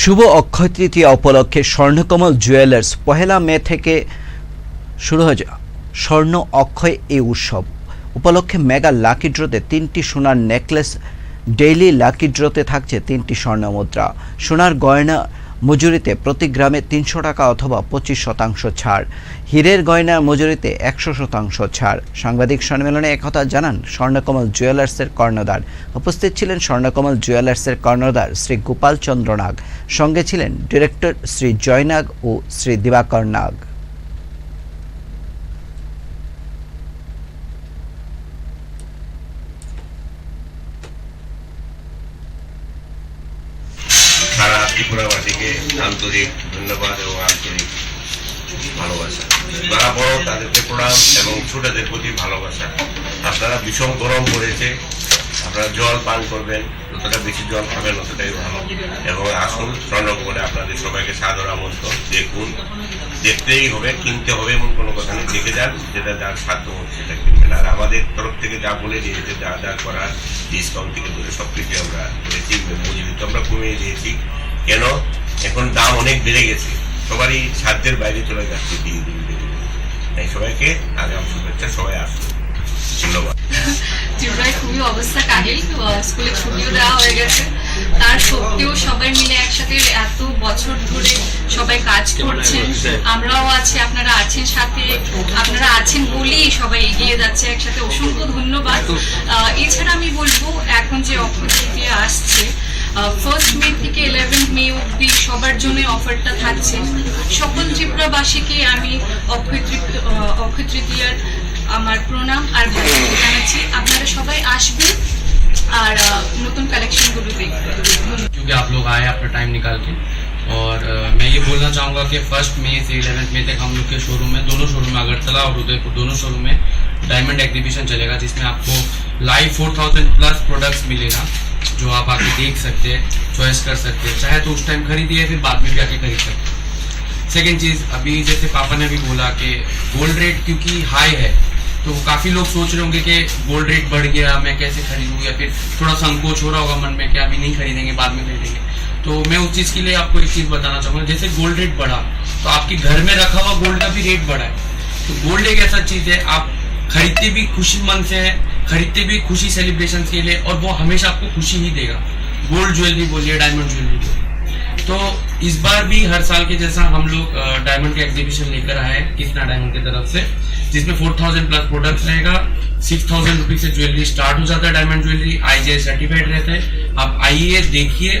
শুভ অক্ষয় তৃতীয়া উপলক্ষে স্বর্ণকমল জুয়েলার্স পহেলা মে থেকে শুরু হয় স্বর্ণ অক্ষয় এই উৎসব। উপলক্ষে মেগা লাকি ড্রোতে তিনটি সোনার নেকলেস, ডেইলি লাকি ড্রোতে থাকছে তিনটি স্বর্ণমুদ্রা। সোনার গয়না মজুরিতে প্রতি গ্রামে তিনশো টাকা অথবা পঁচিশ শতাংশ ছাড়। হীরের গয়নার মজুরিতে একশো শতাংশ ছাড়। সাংবাদিক সম্মেলনে একথা জানান স্বর্ণকমল জুয়েলার্সের কর্ণধার। উপস্থিত ছিলেন স্বর্ণকমল জুয়েলার্সের কর্ণধার শ্রী গোপাল চন্দ্র নাগ। সঙ্গে ছিলেন ডিরেক্টর শ্রী জয়নাগ ও শ্রী দিবাকর নাগ। ত্রিপুরাবাসীকে আন্তরিক ধন্যবাদ এবং আন্তরিক ভালোবাসা। যারা বড়, তাদেরকে প্রণাম এবং ছোটদের প্রতি ভালোবাসা। আপনারা ভীষণ গরম পড়েছে, আপনারা জল পান করবেন, যতটা বেশি জল খাবেন ততটাই ভালো। এবং আসুন স্বর্ণকুমারে আপনাদের সবাইকে সাদর আমন্ত্রণ, দেখুন। দেখতেই হবে, কিনতে হবে এমন কোনো কথা নেই। দেখে যান যেটা যার সাধ্য হচ্ছে সেটা কিনবেন। আর আমাদের তরফ থেকে যা বলে দিয়েছে, যা যা করার ডিসকাউন্ট থেকে ধরে সব কিছু আমরা করেছি, মজুরি তো আমরা কমিয়ে দিয়েছি। কেন? এখন দাম অনেক বেড়ে গেছে। সবারই সাধ্যের বাইরে চলে যাচ্ছে দিন দিন। তাই সবাইকে আগাম শুভেচ্ছা সবাই আসুন ধন্যবাদ। ত্রিপুরায় খুবই অবস্থা কাহিল স্কুলে ছুটিও দেওয়া হয়ে গেছে। তার সত্ত্বেও সবাই মিলে একসাথে এত বছর ধরে সবাই কাজ করছেন। আমরাও আছি আপনারা আছেন সাথে। আপনারা আছেন বলেই সবাই এগিয়ে যাচ্ছে একসাথে। অসংখ্য ধন্যবাদ। আহ, এছাড়া আমি বলব এখন যে অক্ষয় তৃতীয়া আসছে ফার্স্ট মে থেকে ইলেভেন মে অব্দি সবার জন্য অফারটা থাকছে সকল ত্রিপুরাবাসীকে আমি অক্ষয় তৃতীয় আহ, অক্ষয় তৃতীয়ার আমার প্রণাম আর ভালোবাসা জানাচ্ছি আপনারা সবাই আসবেন আর আহ, নতুন কালেকশনগুলো দেখবেন ধন্যবাদ। क्योंकि आप लोग आए अपना टाइम निकाल के और अ, मैं ये बोलना चाहूँगा कि फर्स्ट मई से इलेवेंथ मई तक हम लोग के शोरूम में दोनों शोरूम में अगरतला और उदयपुर दोनों शोरूम में डायमंड एग्जीबिशन चलेगा जिसमें आपको live four thousand plus products मिलेगा, जो आप आके देख सकते हैं चॉइस कर सकते हैं। चाहे तो उस टाइम खरीदिए, फिर बाद में भी आके खरीद सकते हैं। सेकेंड चीज़, अभी जैसे पापा ने भी बोला कि गोल्ड रेट क्योंकि हाई है तो काफ़ी लोग सोच रहे होंगे कि गोल्ड रेट बढ़ गया, मैं कैसे खरीदूँ, या फिर थोड़ा संकोच हो रहा होगा मन में कि अभी नहीं खरीदेंगे, बाद में खरीदेंगे। तो मैं उस चीज़ के लिए आपको एक चीज़ बताना चाहूँगा, जैसे गोल्ड रेट बढ़ा तो आपके घर में रखा हुआ गोल्ड का भी रेट बढ़ा है। तो गोल्ड एक ऐसा चीज़ है, आप खरीदते भी खुशी मन से है खरीदते भी खुशी सेलिब्रेशन के लिए और वो हमेशा आपको खुशी ही देगा। गोल्ड ज्वेलरी बोलिए डायमंड ज्वेलरी बोलिए। तो इस बार भी हर साल के जैसा हम लोग डायमंड के एग्जीबिशन लेकर आए हैं कृष्णा डायमंड की तरफ़ से, जिसमें फोर थाउज़ेंड प्लस प्रोडक्ट्स रहेगा। सिक्स थाउज़ेंड रुपीज़ से ज्वेलरी स्टार्ट हो जाता है डायमंड ज्वेलरी आई सर्टिफाइड रहता है। आप आइए देखिए